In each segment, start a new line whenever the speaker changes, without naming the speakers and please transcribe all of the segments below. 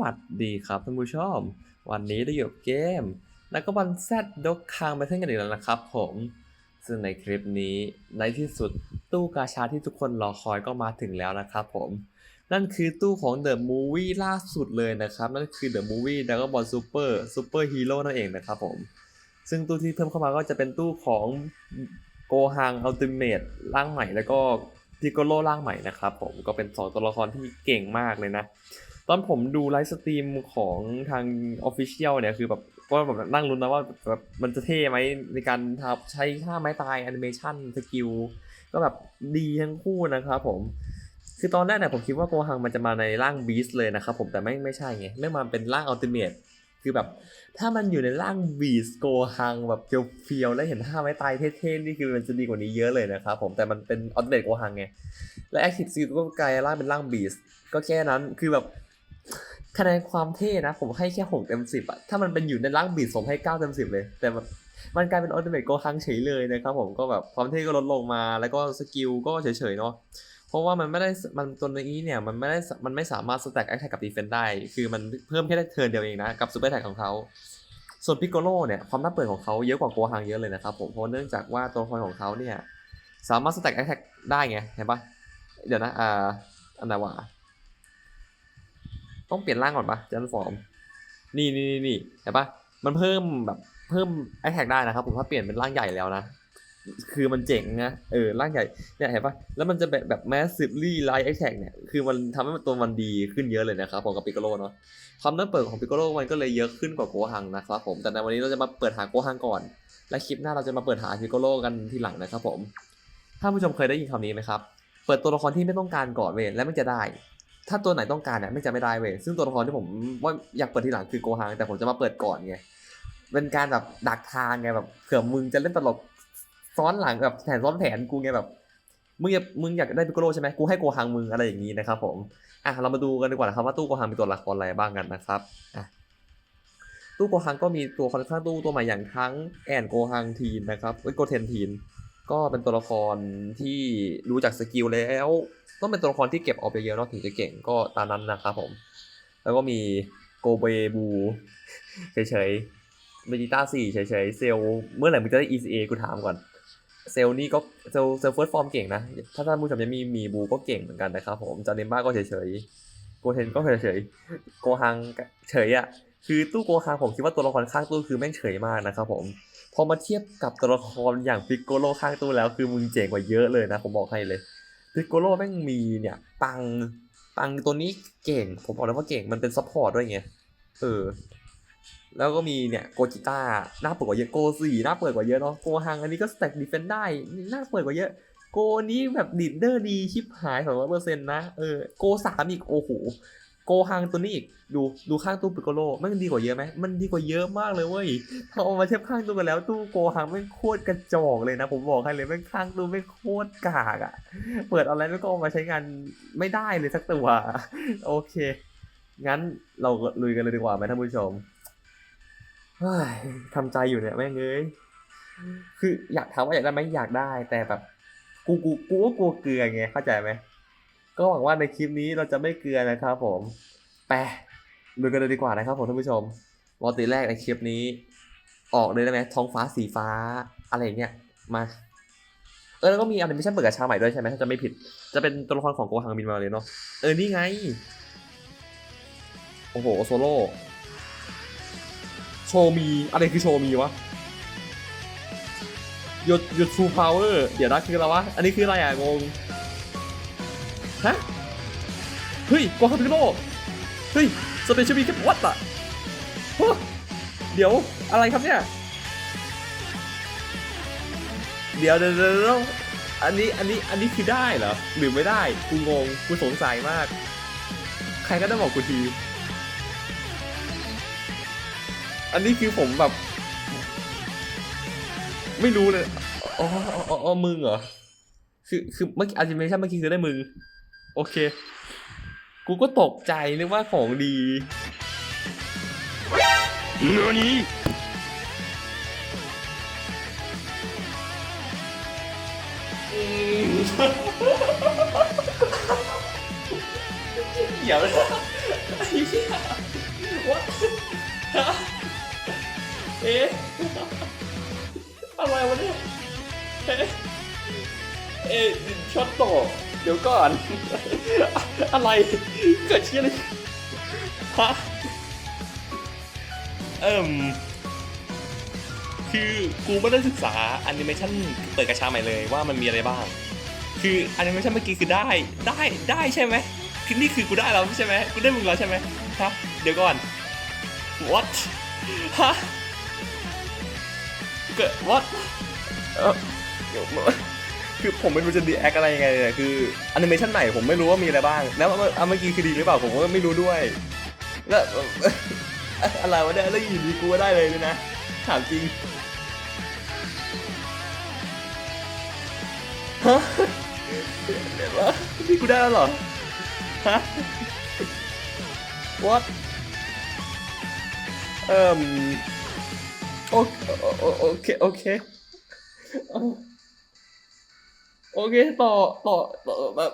วัสดีครับท่านผู้ชม วันนี้ได้อยู่เกม แล้วก็วันแซดดกคางไปเท่นกันอีกแล้วนะครับผม ซึ่งในคลิปนี้ในที่สุดตู้กาชาที่ทุกคนรอคอยก็มาถึงแล้วนะครับผม นั่นคือตู้ของ The Movie ล่าสุดเลยนะครับ นั่นคือ The Movie Dragon Ball Super Super Hero นั่นเองนะครับผม ซึ่งตู้ที่เพิ่มเข้ามาก็จะเป็นตู้ของโกฮังอัลติเมทร่างใหม่แล้วก็พิโกโลร่างใหม่นะครับผมก็เป็นสองตัวละครที่เก่งมากเลยนะ ตอนผมดูไลฟ์สตรีมของทาง Official เนี่ยคือแบบก็แบบนั่งลุ้นนะว่าแบบมันจะเท่ไหมในการทำใช้ท่าไม้ตายแอนิเมชันสกิลก็แบบดีทั้งคู่นะครับผม คือตอนแรกเนี่ยผมคิดว่าโกฮังมันจะมาในร่างบีสเลยนะครับผมแต่ไม่ไม่ใช่ไงไม่มาเป็นร่างอัลติเมทคือแบบ ถ้ามันอยู่ในร่างบีสโกฮังแบบเฟียวๆแล้วเห็นท่าไม้ตายเท่ๆนี่คือมันจะดีกว่านี้เยอะเลยนะครับผมแต่มันเป็นอัลติเมทโกฮังไงและแอคทีฟซีก็กลายร่างเป็นร่างบีสก็แค่นั้นคือแบบ คะแนนความเท่นะ ผมให้แค่6เต็ม10อะถ้ามันเป็นอยู่ในร่างบีดผมให้9เต็ม10เลย แต่แบบมันกลายเป็นอัลติเมทโกฮังเฉยเลยนะครับผมก็แบบความเท่ก็ลดลงมา แล้วก็สกิลก็เฉยๆเนาะเพราะว่ามันไม่ได้มันตัวนี้เนี่ยมันไม่ได้มันไม่สามารถสแต็กแอคแท็กกับดีเฟนได้ คือมันเพิ่มแค่ได้เทิร์นเดียวเองนะ กับซูเปอร์แท็กของเขาส่วนพิกโกโลเนี่ยความน่าเปิดของเขาเยอะกว่าโกฮังเยอะเลยนะครับผมเพราะเนื่องจากว่าตัวละครของเขาเนี่ยสามารถสแต็กแอคแท็กได้ไงเห็นปะเดี๋ยวนะอ่าอันไหนวะ ต้องเปลี่ยนร่างก่อนปะจันฟอร์ม นี่นี่นี่นี่เห็นปะมันเพิ่มแบบเพิ่มแอแท็กได้นะครับผมถ้าเปลี่ยนเป็นร่างใหญ่แล้วนะ คือมันเจ๋งนะ เออ ร่างใหญ่ เนี่ยเห็นปะแล้วมันจะแบบแบบแมสซิฟลี่ไลท์แอแท็กเนี่ย คือมันทำให้ตัวมันดีขึ้นเยอะเลยนะครับผมกับปิกโกโลเนาะ ความน่าเปิดของปิกโกโลมันก็เลยเยอะขึ้นกว่าโกฮังนะครับผม แต่ในวันนี้เราจะมาเปิดหาโกฮังก่อน และคลิปหน้าเราจะมาเปิดหาปิกโกโลกันทีหลังนะครับผม ถ้าผู้ชมเคยได้ยินคำนี้ไหมครับ เปิดตัวละครที่ไม่ต้องการก่อนเว้ยแล้วมันจะได้ ถ้าตัวไหนต้องการเนี่ยไม่จะไม่ได้เว้ยซึ่งตัวละครที่ผมว่าอยากเปิดทีหลังคือโกฮังแต่ผมจะมาเปิดก่อนไงเป็นการแบบดักทางไงแบบเผื่อมึงจะเล่นตลกซ้อนหลังแบบแผนซ้อนแผนกูไงแบบมึงอยากมึงอยากได้พิโกโลใช่ไหมกูให้โกฮังมึงอะไรอย่างนี้นะครับผมอะเรามาดูกันดีกว่านะครับว่าตู้โกฮังมีตัวละครอะไรบ้างกันนะครับอะตู้โกฮังก็มีตัวค่อนข้างตู้ตัวใหม่อย่างทั้งแอนโกฮังทีนนะครับเอ้ยโกเทนทีน ก็เป็นตัวละครที่รู้จักสกิลแล้ว ต้องเป็นตัวละครที่เก็บออกไปเยอะเนาะถึงจะเก่งก็ตามนั้นนะครับผม แล้วก็มีโกเบบูเฉยๆเบจิต้าสี่เฉยๆ เซลเมื่อไหร่มึงจะได้ ECA กูถามก่อน เซลนี่ก็เซลเซลเฟิร์สฟอร์มเก่งนะ ถ้าท่านผู้ชมยังมีมีบูก็เก่งเหมือนกันนะครับผมจาเนมบ้าก็เฉยๆ โกเทนก็เฉยๆ โกฮังเฉยอะ คือตู้โกฮังผมคิดว่าตัวละครข้างตู้คือแม่งเฉยมากนะครับผม พอมาเทียบกับตัวละครอย่างปิกโกโลข้างตู้แล้วคือมึงเจ๋งกว่าเยอะเลยนะผมบอกให้เลยปิกโกโลแม่งมีเนี่ยปังปังตัวนี้เก่ง ผมบอกเลยว่าเก่งมันเป็นซัพพอร์ตด้วยไงเออแล้วก็มีเนี่ยโกจิต้าหน้าเปิดกว่าเยอะโกสี่หน้าเปิดกว่าเยอะเนาะโกฮังอันนี้ก็สแต็กดีเฟนได้หน้าเปิดกว่าเยอะ โกนี้แบบดิดเดอร์ดีชิปหายสองร้อยเปอร์เซ็นต์นะเออโกสามอีกโอ้โห โกฮังตัวนี้อีก ดูดูข้างตู้ปิกโกโลมันดีกว่าเยอะไหมมันดีกว่าเยอะมากเลยเว้ยพอเอามาเทียบข้างตู้กันแล้วตู้โกฮังไม่โคตรกระจอกเลยนะ ผมบอกให้เลยไม่ข้างตู้ไม่โคตรกากอะ่ะ เปิดอะไรแล้วก็เอามาใช้งานไม่ได้เลยสักตัว โอเค งั้นเราลุยกันเลยดีกว่าไหมท่านผู้ชมทำใจอยู่เนี่ยแม่งเอ้ยคืออยากถามว่าอยากได้ไหมอยากได้ แต่แบบกูกูกูก็กลัวเกลือไงเข้าใจไหม ก็หวังว่าในคลิปนี้เราจะไม่เกลือนะครับผมไปดูกันเลยดีกว่านะครับผมท่านผู้ชมปกติแรกในคลิปนี้ ออกเลยได้ไหมท้องฟ้าสีฟ้าอะไรเงี้ยมา เออแล้วก็มีอนิเมชันเปิดกับชาใหม่ด้วยใช่ไหมถ้าจะไม่ผิด จะเป็นตัวละครของโกฮังบินมาเลยเนาะเออนี่ไง โอ้โหโซโล่โชมีอะไรคือโชมีวะหยุดหยุดทูพาวเวอร์เดี๋ยวนะคืออะไรวะ อันนี้คืออะไรอะงง ฮะ เฮ้ยโกฮังพิโลเฮ้ยสเปเชียลบีแค่วัดอะฮะเดี๋ยวอะไรครับเนี่ยเดี๋ยวเดี๋ยวเดี๋ยวอันนี้อันนี้อันนี้คือได้เหรอหรือไม่ได้กูงงกูสงสัยมาก ใครก็ได้บอกกูทีอันนี้คือผมแบบ ไม่รู้เลยอ๋ออ๋ออ๋ออ๋อมึงเหรอคือคือเมื่อกี้อ n นิเมชันเมื่อกี้คือได้มึง โอเค กูก็ตกใจนึกว่าของดี
เนื้อนี้
เดี๋ยเลย
ไอ้เหี้ย what เอ๊ะอะไรวะเนี่ย เอ๊ะช็อตต่อ เดี๋ยวก่อน อะไร เกิดเชี่ยอะไรฮะ
เอิ่มคือกูไม่ได้ศึกษาแอนิเมชันเปิดกระชาใหม่เลยว่ามันมีอะไรบ้าง คือแอนิเมชันเมื่อกี้คือได้ได้ได้ใช่ไหมคือนี่คือกูได้แล้วใช่ไหมกูได้มึงแล้วใช่ไหมฮะเดี๋ยวก่อน what ฮะเกิด what เอ่อเดี๋ยว คือผมไม่รู้จะดีแอคอะไรยังไงเนี่ยคือแอนิเมชันใหม่ผมไม่รู้ว่ามีอะไรบ้าง แล้วเมื่อเมื่อกี้คือดีหรือเปล่าผมก็ไม่รู้ด้วยแล้วอะไรวะเนี่ยแล้วอยู่ดีกูก็ได้เลยเนี่ยนะ ถามจริงฮะเดี๋ยวนะนี่กูได้แล้วเหรอฮะ what เอ่มโอโอโอเคโอเค โอเคต่อต่อต่อแบบ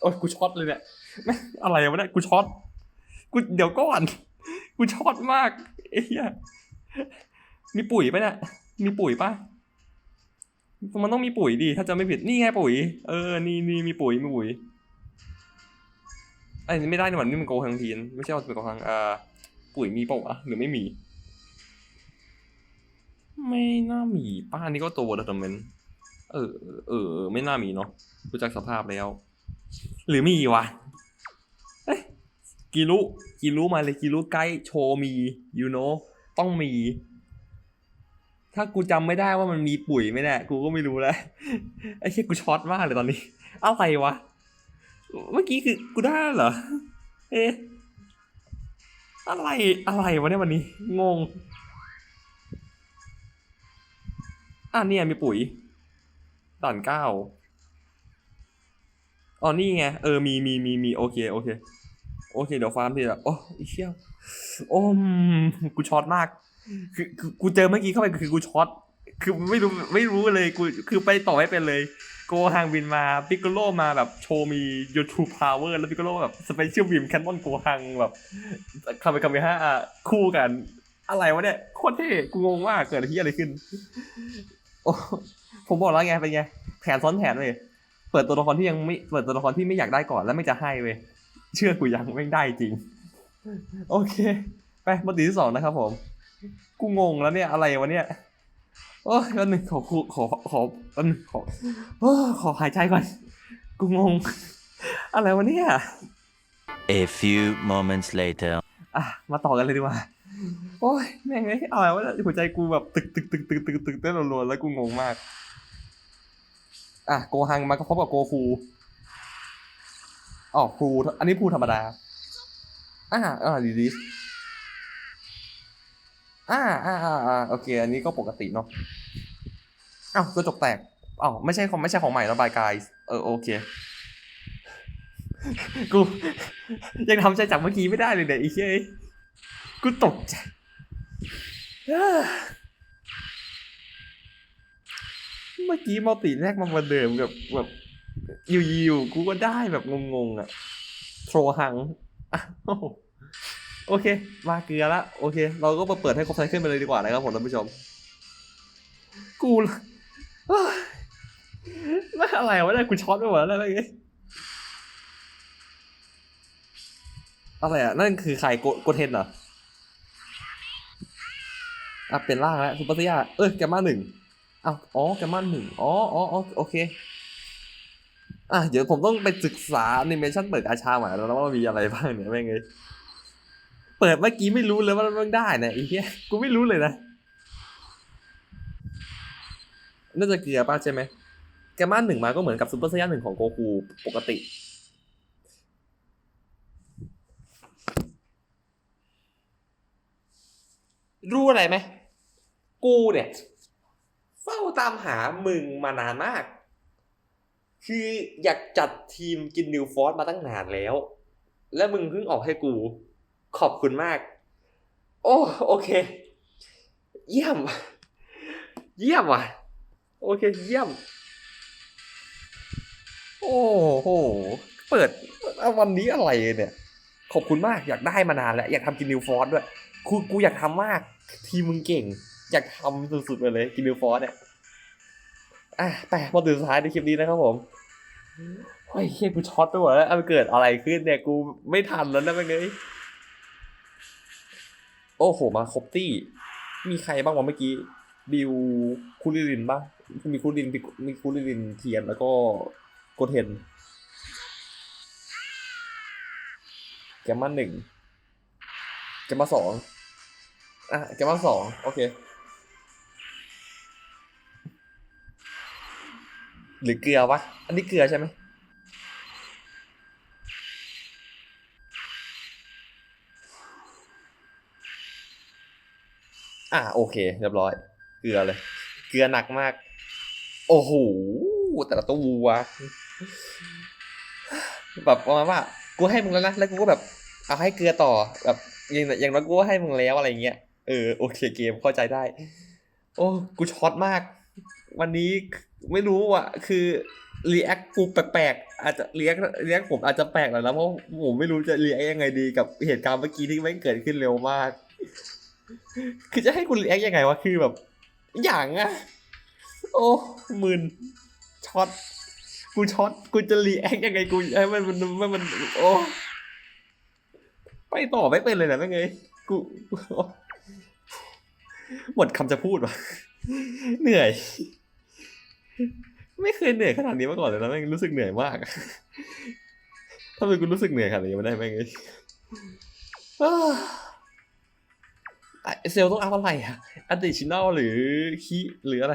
โอ้ยกูช็อตเลยเนี่ยแม่อะไรวะเนี่ยกูช็อตกูเดี๋ยวก่อน กูช็อตมากไอ้เหี้ยมีปุ๋ยปะเนี่ยมีปุ๋ยปะมันต้องมีปุ๋ยดิถ้าจะไม่ผิดนี่ไงปุ๋ย เออนี่นี่มีปุ๋ยมีปุ๋ยไอ้นี่ไม่ได้นี่หว่านี่มันโกหังทีนไม่ใช่ว่าเป็นโกหังเอ่อปุ๋ยมีเปลาวะหรือไม่มี ไม่น่ามีป้านี่ก็ตัวดัตเมน เออ เออ ไม่น่ามีเนาะดูจากสภาพแล้ว หรือมีวะเอ้กิรุกิรุมาเลยกิรุไกด์โชว์มี you know ต้องมี ถ้ากูจำไม่ได้ว่ามันมีปุ๋ยไหมเนี่ยกูก็ไม่รู้แล้วไอ้เชี่ยกูช็อตมากเลยตอนนี้ อะไรวะ เมื่อกี้คือกูได้เหรอ เอ๊ะอะไรอะไรวะเนี่ยวันนี้ งง อะเนี่ยมีปุ๋ย ด่านเก้าอ๋อนี่ไง เออ มีมีมีมีโอเค โอเค โอเค เดี๋ยวฟาร์มทีละโอ้ไอเชี่ยโอ้มกูช็อตมาก คือคือกูเจอเมื่อกี้เข้าไปคือกูช็อต คือไม่รู้ไม่รู้เลย กู คือไปต่อไม่เป็นเลย โกฮังบินมา ปิกโกโลมาแบบโชว์มี YouTube Power แล้วปิกโกโลแบบสเปเชียลบีมแคนนอนโกฮังแบบคาเมคาเมฮะคู่กัน อะไรวะเนี่ย โคตรเท่ กูงงมาเกิดอะไรที่อะไรขึ้น โอ้ ผมบอกแล้วไงเป็นไงแผนซ้อนแผนเลยเปิดตัวละครที่ยังไม่เปิดตัวละครที่ไม่อยากได้ก่อนแล้วไม่จะให้เว้ยเชื่อกูยังไม่ได้จริง โอเค ไปบทที่สองนะครับผม กูงงแล้วเนี่ยอะไรวะเนี่ยโอ้ยแป๊บนึงขอขอขอขอแป๊บนึงขอโอ้ขอหายใจก่อน กูงง อะไรวะเนี่ย
A few moments later.
อะมาต่อกันเลยดีกว่า โอ้ยแม่งเอ้ยอะไรวะเนี่ยหัวใจกูแบบตึกตึกตึกตึกตึกตึกเต้นรัวๆแล้วกูงงมาก อะโกฮังมาก็พบกับโกคูอ๋อครูอันนี้พูธรรมดาอ่าอ่าดีดีอ่าอ่าอ่าอ่าโอเค อันนี้ก็ปกติเนาะอ้าวกระจกแตกอ้าวไม่ใช่ของไม่ใช่ของใหม่แล้วบายกายเออโอเค กู ยังทำใจจากเมื่อกี้ไม่ได้เลยเนี่ยไอีเฮ้ยกูตกใจ เมื่อกี้มัลติแรกมาเหมือนเดิมกับแบบอยู่ๆกูก็ได้แบบงงๆอะโทรหังโอเค มาเกลือละโอเค เราก็มาเปิดให้ครบไซเคิลไปเลยดีกว่านะครับผมท่านผู้ชม กูเอ้ยแล้วอะไรวะเนี่ยกูช็อตไปหมดแล้วอะไรเงี้ยอะไรอะ นั่นคือใครโกโกเทนเหรออะเป็นล่างแล้วซูเปอร์เซียเอ้ยแกมมาหนึ่ง อ้าวอ๋อแกมมาหนึ่งอ๋ออ๋ออ๋อโอเค อะเดี๋ยวผมต้องไปศึกษาแอนิเมชันเปิดอาชาใหม่แล้วว่ามีอะไรบ้างเนี่ยแม่งเลยเปิดเมื่อกี้ไม่รู้เลยว่ามันได้นี่ยไอ้เหี้ยกูไม่รู้เลยนะน่าจะเกียร์ป้าใช่ไหมแกมมาหนึ่งมาก็เหมือนกับซูเปอร์ไซย่าหนึ่งของโกคูปกติรู้อะไรไหม กูเนี่ย เฝ้าตามหามึงมานานมาก คืออยากจัดทีมกินนิวฟอร์สมาตั้งนานแล้ว แล้วมึงเพิ่งออกให้กู ขอบคุณมาก โอ้โอเค เยี่ยม เยี่ยมว่ะ โอเค เยี่ยม โอ้โห เปิดวันนี้อะไรเนี่ย ขอบคุณมากอยากได้มานานแล้ว อยากทำกินนิวฟอร์สด้วย กูกูอยากทำมาก ทีมมึงเก่ง อยากทำสุดๆไปเลยกินนิวฟอร์สเนี่ย
อะไปมาถึงสุดท้ายในคลิปนี้นะครับผมโอ้ยเฮียกูช็อตไปหมดแล้วอะมันเกิดอะไรขึ้นเนี่ยกูไม่ทันแล้วนะแม่งเอ้ยโอ้โหมาครบตี้ มีใครบ้างวะเมื่อกี้บิวคุริลินบ้างมีคุริลินมีคุริลินเทียนแล้วก็โกเทนแกมมาหนึ่งแกมมาสองอะแกมมาสองโอเค หรือเกลือวะ อันนี้เกลือใช่ไหมอะโอเคเรียบร้อย เกลือเลย เกลือหนักมาก โอ้โหแต่ละตัวแบบประมาณว่ากูให้มึงแล้วนะแล้วกูก็แบบเอาให้เกลือต่อแบบอย่างอย่างน้อยกูก็ให้มึงแล้วอะไรเงี้ยเออโอเคเกมเข้าใจได้ โอ้กูช็อตมาก วันนี้ ไม่รู้อะ คือรีแอคกูแปลกๆอาจจะรีแอครีแอคผมอาจจะแปลกหน่อยนะเพราะผมไม่รู้จะรีแอคยังไงดีกับเหตุการณ์เมื่อกี้ที่ไม่เกิดขึ้นเร็วมาก คือจะให้คุณรีแอคยังไงวะคือแบบ อย่างอะโอ้มึนช็อตกูช็อตกูจะรีแอคยังไงกูให้มันมันมันมันโอ้ไปต่อไม่เป็นเลยนะแม่งไงกูหมดคำจะพูดว่ะเหนื่อย ไม่เคยเหนื่อยขนาดนี้มาก่อนเลยนะแม่งรู้สึกเหนื่อยมากอะทำไมกูรู้สึกเหนื่อยขนาดนี้ไม่ได้แม่งไงเซลต้องอัพอะไรอะอันติชินอลหรือคีหรืออะไร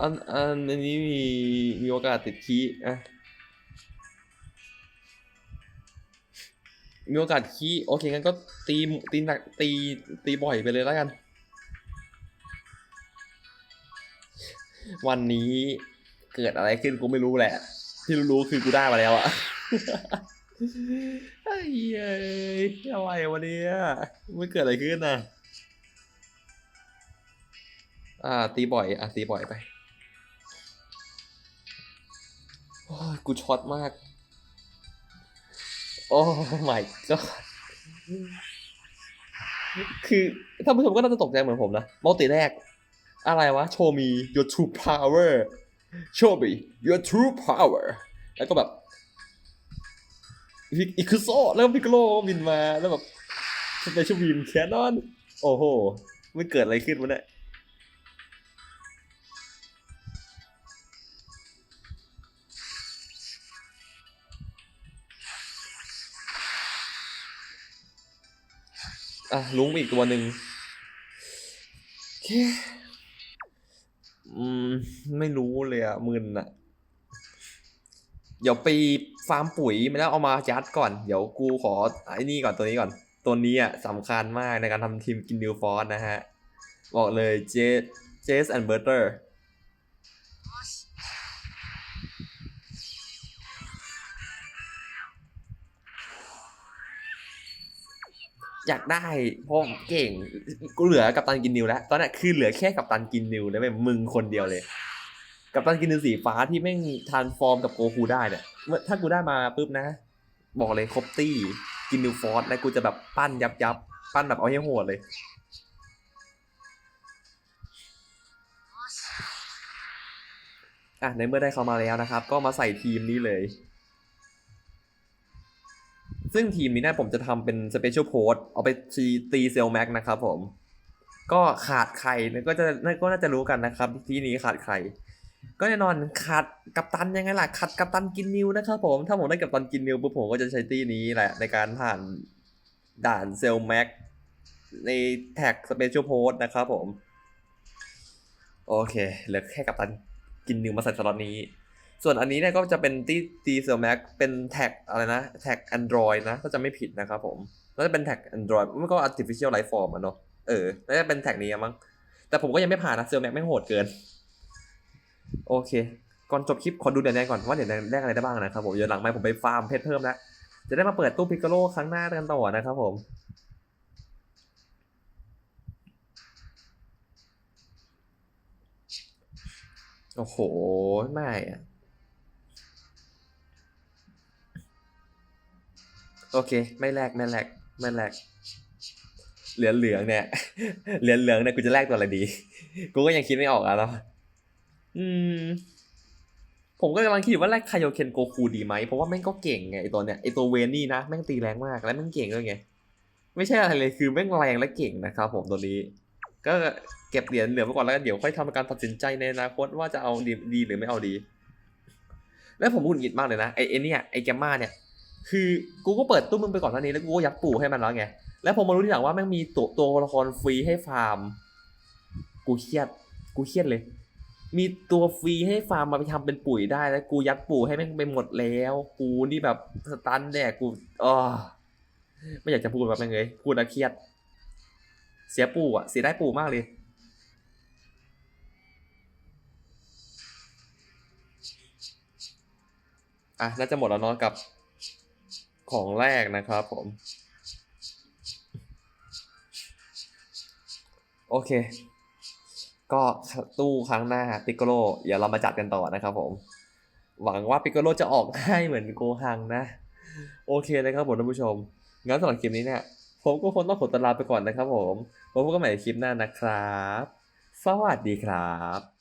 อันอันอันนี้มีมีโอกาสติดคีอะมีโอกาสคีโอเคงั้นก็ตีตีหนักตีตีบ่อยไปเลยแล้วกัน วันนี้เกิดอะไรขึ้นกูไม่รู้แหละ ที่รู้ๆคือกูได้มาแล้วอะไอ้เย้ยอะไรวะเนี่ยไม่เกิดอะไรขึ้นน่ะ อ่า ตีบ่อย อะตีบ่อยไปโอ้ยกูช็อตมาก โอ้ my god คือท่านผู้ชมก็น่าจะตกใจเหมือนผมนะมัลติแรก อะไรวะ โชว์มี your true power show me your true power แล้วก็แบบอีคือโซแล้วก็พิกโลบินมาแล้วแบบสเปเชียลบีมแคนนอน โอ้โห ไม่เกิดอะไรขึ้นวะเนี่ยอะลุงอีกตัวหนึ่งโอเค อืม ไม่รู้เลยอะมึนอะเดี๋ยวไปฟาร์มปุ๋ยมาแล้วเอามายัดก่อน เดี๋ยวกูขอไอ้นี่ก่อนตัวนี้ก่อน ตัวนี้อะสำคัญมากในการทำทีมกินนิวฟอร์นะฮะ บอกเลยเจสเจสแอนด์เบอร์เตอร์ อยากได้เพราะเก่ง กูเหลือกับตันกินนิวแล้ว ตอนนี้คือเหลือแค่กับตันกินนิวแล้วแบบมึงคนเดียวเลย กับตันกินนิวสีฟ้าที่แม่งทานฟอร์มกับโกคูได้เนี่ยเมื่อถ้ากูได้มาปุ๊บนะ บอกเลยครบตี้กินนิวฟอร์สแล้วกูจะแบบปั้นยับยับปั้นแบบเอาให้โหดเลยอะในเมื่อได้เขามาแล้วนะครับ ก็มาใส่ทีมนี้เลย ซึ่งทีมนี้เนะผมจะทำเป็นสเปเชียลโพสเอาไปตีตีเซลแม็กนะครับผม ก็ขาดใครเนี่ยก็จะก็น่าจะรู้กันนะครับ ที่นี้ขาดใคร ก็แน่นอนขาดกัปตันยังไงล่ะขาดกัปตันกินนิวนะครับผมถ้าผมได้กัปตันกินนิวปุ๊บผมก็จะใช้ตีนี้แหละในการผ่านด่านเซลแม็กในแท็กสเปเชียลโพสนะครับผม โอเคเหลือแค่กัปตันกินนิวมาใส่สล็อตนี้ ส่วนอันนี้เนี่ยก็จะเป็นตีตีเซลแม็กเป็นแท็กอะไรนะแท็ก Android นะถ้าจะไม่ผิดนะครับผมน่าจะเป็นแท็ก Android มันก็ artificial life form อะเนาะเออน่าจะเป็นแท็กนี้มั้งแต่ผมก็ยังไม่ผ่านนะเซลแม็กไม่โหดเกิน โอเค ก่อนจบคลิปขอดูเดี๋ยวแดงก่อนว่าเดี๋ยวแดงแรกอะไรได้บ้างนะครับผมเดี๋ยวหลังไม่ผมไปฟาร์มเพชรเพิ่มแล้วจะได้มาเปิดตู้พิกาโลครั้งหน้ากันต่อนะครับผมโอ้โห ไม่อะ โอเค ไม่แลกไม่แลกไม่แลกเหลืองเหลืองเนี่ยเหลืองเหลืองเนี่ยกูจะแลกตัวอะไรดี กูก็ยังคิดไม่ออกอะเนาะอืม ผมก็กำลังคิดว่าแลกไคโยเคนโกคูดีไหมเพราะว่าแม่งก็เก่งไงไอตัวเนี้ยไอตัวเวนนี่นะแม่งตีแรงมากและแม่งเก่งด้วยไงไม่ใช่อะไรเลยคือแม่งแรงและเก่งนะครับผมตัวนี้ ก็เก็บเหรียญเหลือไว้ก่อนแล้วกันเดี๋ยวค่อยทำการตัดสินใจในอนาคตว่าจะเอาดีดีหรือไม่เอาดี แล้วผมหงุดหงิดมากเลยนะไอไอเนี่ยไอแกมมาเนี่ย คือกูก็เปิดตู้มึงไปก่อนหน้านี้แล้วกูก็ยัดปู่ให้มันแล้วไง แล้วผมมารู้ทีหลังว่าแม่งมีตัวตัวละครฟรีให้ฟาร์ม กูเครียด กูเครียดเลย มีตัวฟรีให้ฟาร์มมาไปทำเป็นปุ๋ยได้แล้วกูยัดปู่ให้แม่งไปหมดแล้ว กูนี่แบบสตันแดกกูอ๋อไม่อยากจะพูดแบบแม่งเลยพูดแล้วเครียด เสียปู่อะเสียได้ปู่มากเลยอะน่าจะหมดแล้วเนาะกับ ของแรกนะครับผม โอเค ก็ตู้ครั้งหน้าปิกโกโลเดี๋ยวเรามาจัดกันต่อนะครับผม หวังว่าปิกโกโลจะออกให้เหมือนโกฮังนะ โอเคนะครับผมท่านผู้ชม งั้นสำหรับคลิปนี้เนี่ยผมก็คงต้องขอตลาไปก่อนนะครับผม พบกันใหม่ในคลิปหน้านะครับ สวัสดีครับ